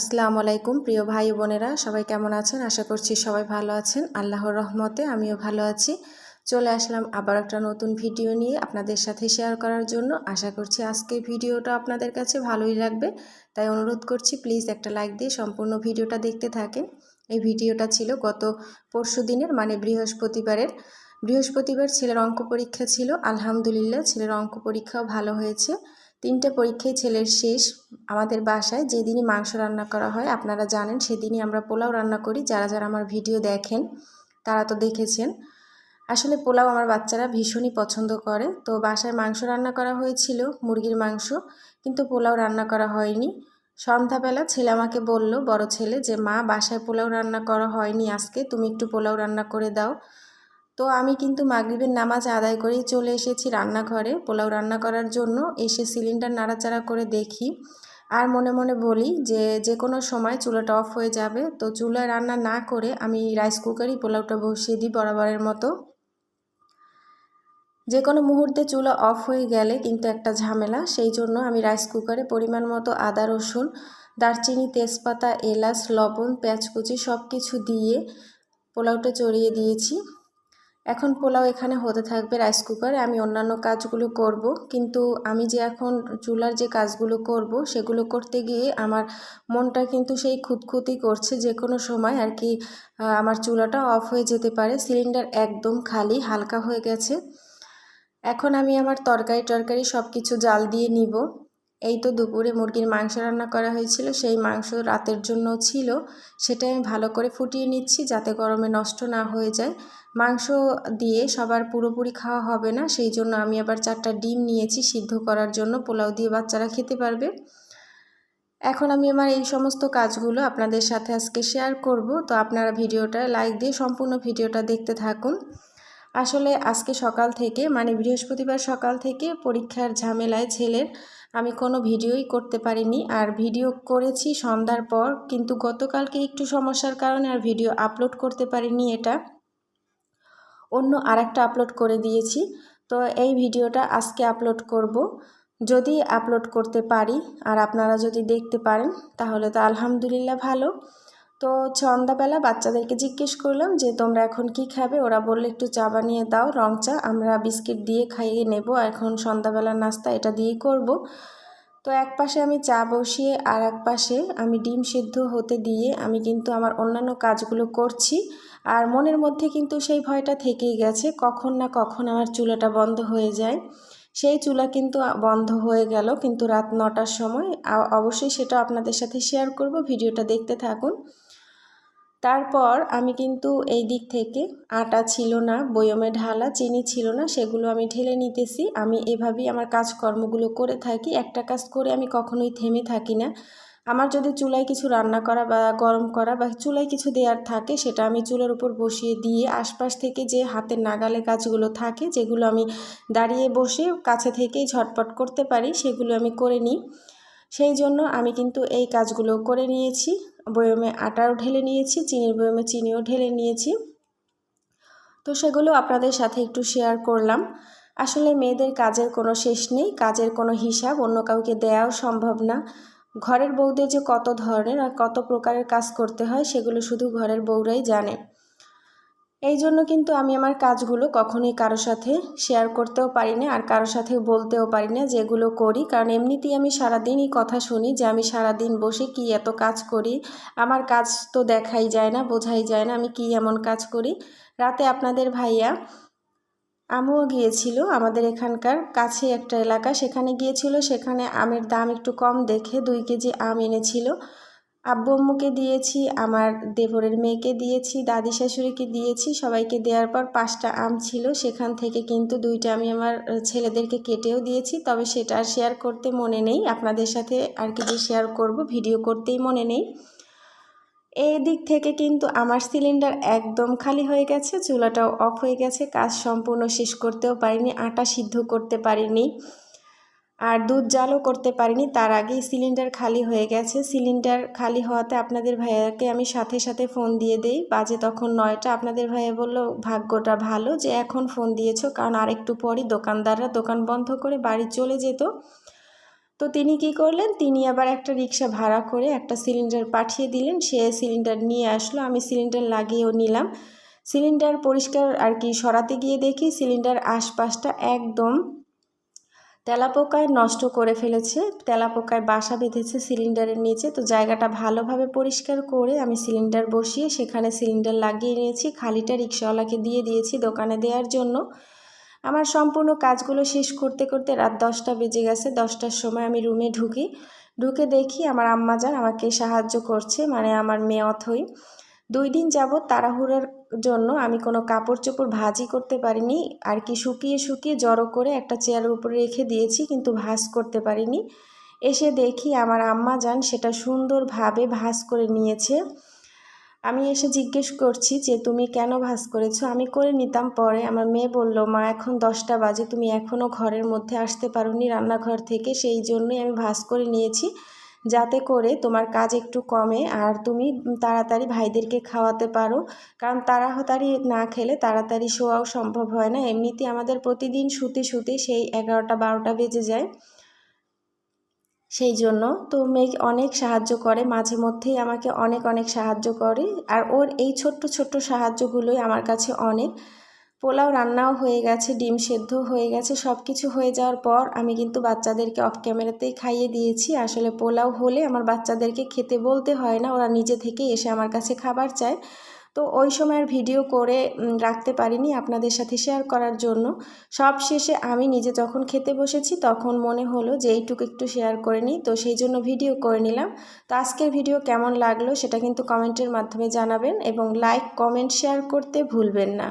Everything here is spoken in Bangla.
আসসালামু আলাইকুম, প্রিয় ভাই বোনেরা, সবাই কেমন আছেন? আশা করছি সবাই ভালো আছেন। আল্লাহর রহমতে আমিও ভালো আছি। চলে আসলাম আবার একটা নতুন ভিডিও নিয়ে আপনাদের সাথে শেয়ার করার জন্য। আশা করছি আজকে ভিডিওটা আপনাদের কাছে ভালোই লাগবে। তাই অনুরোধ করছি, প্লিজ একটা লাইক দিয়ে সম্পূর্ণ ভিডিওটা দেখতে থাকেন। এই ভিডিওটা ছিল গত পরশু দিনের মানে বৃহস্পতিবারের। বৃহস্পতিবার ছেলের অঙ্ক পরীক্ষা ছিল। আলহামদুলিল্লাহ, ছেলের অঙ্ক পরীক্ষাও ভালো হয়েছে। তিনটে পরীক্ষায় ছেলের শেষ। আমাদের বাসায় যেদিনই মাংস রান্না করা হয়, আপনারা জানেন, সেদিনই আমরা পোলাও রান্না করি। যারা যারা আমার ভিডিও দেখেন, তারা তো দেখেছেন। আসলে পোলাও আমার বাচ্চারা ভীষণই পছন্দ করে। তো বাসায় মাংস রান্না করা হয়েছিল, মুরগির মাংস, কিন্তু পোলাও রান্না করা হয়নি। সন্ধ্যাবেলা ছেলে আমাকে বলল, বড় ছেলে, যে মা, বাসায় পোলাও রান্না করা হয়নি আজকে, তুমি একটু পোলাও রান্না করে দাও। তো আমি কিন্তু মাগরিবের নামাজ আদায় করেই চলে এসেছি রান্নাঘরে। পোলাও রান্না করার জন্য এসে সিলিন্ডার নাড়াচাড়া করে দেখি আর মনে মনে বলি যে যে কোনো সময় চুলাটা অফ হয়ে যাবে। তো চুলায় রান্না না করে আমি রাইস কুকারই পোলাওটা বসিয়ে দিই বরাবরের মতো। যে কোনো মুহূর্তে চুলা অফ হয়ে গেলে কিন্তু একটা ঝামেলা। সেই জন্য আমি রাইস কুকারে পরিমাণ মতো আদা, রসুন, দারচিনি, তেজপাতা, এলাচ, লবণ পেঁয়াজ কুচি সব কিছু দিয়ে পোলাওটা চড়িয়ে দিয়েছি। এখন পোলাও এখানে হতে থাকবে রাইস কুকারে আমি অন্যান্য কাজগুলো করব, কিন্তু আমি যে এখন চুলার যে কাজগুলো করব, সেগুলো করতে গিয়ে আমার মনটা কিন্তু সেই খুঁতখুতি করছে যে কোনো সময় আর কি আমার চুলাটা অফ হয়ে যেতে পারে সিলিন্ডার একদম খালি, হালকা হয়ে গেছে। এখন আমি আমার তরকারি টরকারি সব কিছু জাল দিয়ে নিব। এই তো দুপুরে মুরগির মাংস রান্না করা হয়েছিল, সেই মাংস রাতের জন্য ছিল সেটা আমি ভালো করে ফুটিয়ে নিচ্ছি যাতে গরমে নষ্ট না হয়ে যায়। মাংস দিয়ে সবার পুরোপুরি খাওয়া হবে না, সেই জন্য আমি আবার চারটা ডিম নিয়েছি সিদ্ধ করার জন্য, পোলাও দিয়ে বাচ্চারা খেতে পারবে। এখন আমি আমার এই সমস্ত কাজগুলো আপনাদের সাথে আজকে শেয়ার করব, তো আপনারা ভিডিওটা লাইক দিয়ে সম্পূর্ণ ভিডিওটা দেখতে থাকুন। আসলে আজকে সকাল থেকে মানে বৃহস্পতিবার সকাল থেকে পরীক্ষার ঝামেলায় ছেলের আমি কোনো ভিডিওই করতে পারিনি। আর ভিডিও করেছি সন্ধ্যার পর, কিন্তু গতকালকে একটু সমস্যার কারণে আর ভিডিও আপলোড করতে পারিনি এটা। অন্য আরেকটা আপলোড করে দিয়েছি। তো এই ভিডিওটা আজকে আপলোড করব। যদি আপলোড করতে পারি, আর আপনারা যদি দেখতে পারেন, তাহলে তো আলহামদুলিল্লাহ ভালো। তো সন্ধ্যাবেলা বাচ্চাদেরকে জিজ্ঞেস করলাম যে, তোমরা এখন কি খাবে? ওরা বললে, একটু চা বানিয়ে দাও, রং চা, আমরা বিস্কিট দিয়ে খাইয়ে নেব এখন সন্ধ্যাবেলার নাস্তা এটা দিয়েই করব। তো এক পাশে আমি চা বসিয়ে, আর এক পাশে আমি ডিম সিদ্ধ হতে দিয়ে আমি কিন্তু আমার অন্যান্য কাজগুলো করছি, আর মনের মধ্যে কিন্তু সেই ভয়টা থেকেই গেছে, কখন না কখন আমার চুলাটা বন্ধ হয়ে যায়। সেই চুলা কিন্তু বন্ধ হয়ে গেল, কিন্তু রাত নটার সময় অবশ্যই সেটা আপনাদের সাথে শেয়ার করব, ভিডিওটা দেখতে থাকুন। তারপর আমি কিন্তু এই দিক থেকে আটা ছিল না, বয়মে ঢালা, চিনি ছিল না, সেগুলো আমি ঢেলে নিতেছি। আমি এভাবেই আমার কাজকর্মগুলো করে থাকি। একটা কাজ করে আমি কখনোই থেমে থাকি না। আমার যদি চুলায় কিছু রান্না করা বা গরম করা বা চুলায় কিছু দেওয়ার থাকে, সেটা আমি চুলার উপর বসিয়ে দিয়ে আশপাশ থেকে যে হাতের নাগালে কাজগুলো থাকে, যেগুলো আমি দাঁড়িয়ে বসে কাছে থেকেই ঝটপট করতে পারি, সেগুলো আমি করে নিই। সেই জন্য আমি কিন্তু এই কাজগুলো করে নিয়েছি। বয়মে আটাও ঢেলে নিয়েছি, চিনির বয়মে চিনিও ঢেলে নিয়েছি। তো সেগুলো আপনাদের সাথে একটু শেয়ার করলাম। আসলে মেয়েদের কাজের কোনো শেষ নেই, কাজের কোনো হিসাব, অন্য কাউকে দেওয়াও সম্ভব না। ঘরের বউদের যে কত ধরনের আর কত প্রকারের কাজ করতে হয়, সেগুলো শুধু ঘরের বউরাই জানে। এই জন্য কিন্তু আমি আমার কাজগুলো কখনোই কারও সাথে শেয়ার করতেও পারি না আর কারও সাথে বলতেও পারি না যেগুলো করি। কারণ এমনিতেই আমি সারাদিনই কথা শুনি যে আমি সারাদিন বসে কি এত কাজ করি। আমার কাজ তো দেখাই যায় না, বোঝাই যায় না আমি কি এমন কাজ করি। রাতে আপনাদের ভাইয়া আমিও গিয়েছিল আমাদের এখানকার কাছে একটা এলাকা। সেখানে গিয়েছিল, সেখানে আমের দাম একটু কম দেখে দুই কেজি আম এনেছিল। আব্বু আম্মুকে দিয়েছি, আমার দেবরের মেয়েকে দিয়েছি, দাদি শাশুড়িকে দিয়েছি, সবাইকে দেওয়ার পর পাঁচটা আম ছিল। সেখান থেকে কিন্তু দুইটা আমি আমার ছেলেদেরকে কেটেও দিয়েছি, তবে সেটা আর শেয়ার করতে মনে নেই। আপনাদের সাথে আর কি যে শেয়ার করব ভিডিও করতেই মনে নেই। এই দিক থেকে কিন্তু আমার সিলিন্ডার একদম খালি হয়ে গেছে, চুলাটাও অফ হয়ে গেছে, কাজ সম্পূর্ণ শেষ করতেও পারিনি, আটা সিদ্ধ করতে পারিনি। আর দুধ জালও করতে পারিনি। তার আগেই সিলিন্ডার খালি হয়ে গেছে। সিলিন্ডার খালি হওয়াতে আপনাদের ভাইয়াকে আমি সাথে সাথে ফোন দিয়ে দেই। বাজে তখন নয়টা। আপনাদের ভাইয়া বলল, ভাগ্যটা ভালো যে এখন ফোন দিয়েছ। কারণ আরেকটু পরই দোকানদাররা দোকান বন্ধ করে বাড়ি চলে যেত। তো তিনি কি করলেন? তিনি আবার একটা রিক্সা ভাড়া করে একটা সিলিন্ডার পাঠিয়ে দিলেন। সে সিলিন্ডার নিয়ে আসলো। আমি সিলিন্ডার লাগিয়েও নিলাম। সিলিন্ডার পরিষ্কার আর কি সরাতে গিয়ে দেখি সিলিন্ডার আশপাশটা একদম তেলাপোকায় নষ্ট করে ফেলেছে, তেলাপোকায় বাসা বেঁধেছে সিলিন্ডারের নিচে, তো জায়গাটা ভালোভাবে পরিষ্কার করে আমি সিলিন্ডার বসিয়ে সেখানে সিলিন্ডার লাগিয়ে নিয়েছি, খালিটা রিক্সাওয়ালাকে দিয়ে দিয়েছি দোকানে দেওয়ার জন্য। আমার সম্পূর্ণ কাজগুলো শেষ করতে করতে রাত দশটা বেজে গেছে, দশটার সময় আমি রুমে ঢুকি। ঢুকে দেখি আমার আম্মাজান আমাকে সাহায্য করছে মানে আমার মেয়ে অথই। দুই দিন যাবৎ তাড়াহুড়োর জন্য আমি কোনো কাপড় চোপড় ভাজি করতে পারিনি, আর কি শুকিয়ে শুকিয়ে জড়ো করে একটা চেয়ারের উপরে রেখে দিয়েছি, কিন্তু ভাজ করতে পারিনি। এসে দেখি আমার আম্মা যান সেটা সুন্দরভাবে ভাজ করে নিয়েছে। আমি এসে জিজ্ঞেস করছি যে, তুমি কেন ভাজ করেছ? আমি করে নিতাম পরে। আমার মেয়ে বলল, মা, এখন দশটা বাজে, তুমি এখনও ঘরের মধ্যে আসতে পারোনি রান্নাঘর থেকে, সেই জন্যই আমি ভাজ করে নিয়েছি। যাতে করে তোমার কাজ একটু কমে আর তুমি তাড়াতাড়ি ভাইদেরকে খাওয়াতে পারো। কারণ তাড়াতাড়ি না খেলে তাড়াতাড়ি শোয়াও সম্ভব হয় না। এমনিতে আমাদের প্রতিদিন শুতে শুতে সেই এগারোটা, বারোটা বেজে যায়। সেই জন্য তো মেয়ে অনেক সাহায্য করে, মাঝে মধ্যেই আমাকে অনেক অনেক সাহায্য করে। আর ওর এই ছোট্ট ছোট্ট সাহায্যগুলোই আমার কাছে অনেক। পোলাও রান্নাও হয়ে গেছে, ডিম সেদ্ধ হয়ে গেছে সব কিছু হয়ে যাওয়ার পর আমি কিন্তু বাচ্চাদেরকে অফ ক্যামেরাতেই খাইয়ে দিয়েছি। আসলে পোলাও হলে আমার বাচ্চাদেরকে খেতে বলতে হয় না, ওরা নিজে থেকে এসে আমার কাছে খাবার চায়। তো ওই সময় আর ভিডিও করে রাখতে পারিনি আপনাদের সাথে শেয়ার করার জন্য। সব শেষে আমি নিজে যখন খেতে বসেছি তখন মনে হলো যে এইটুকু একটু শেয়ার করে নিই, তো সেই জন্য ভিডিও করে নিলাম। তো আজকের ভিডিও কেমন লাগল সেটা কিন্তু কমেন্টের মাধ্যমে জানাবেন এবং লাইক কমেন্ট শেয়ার করতে ভুলবেন না।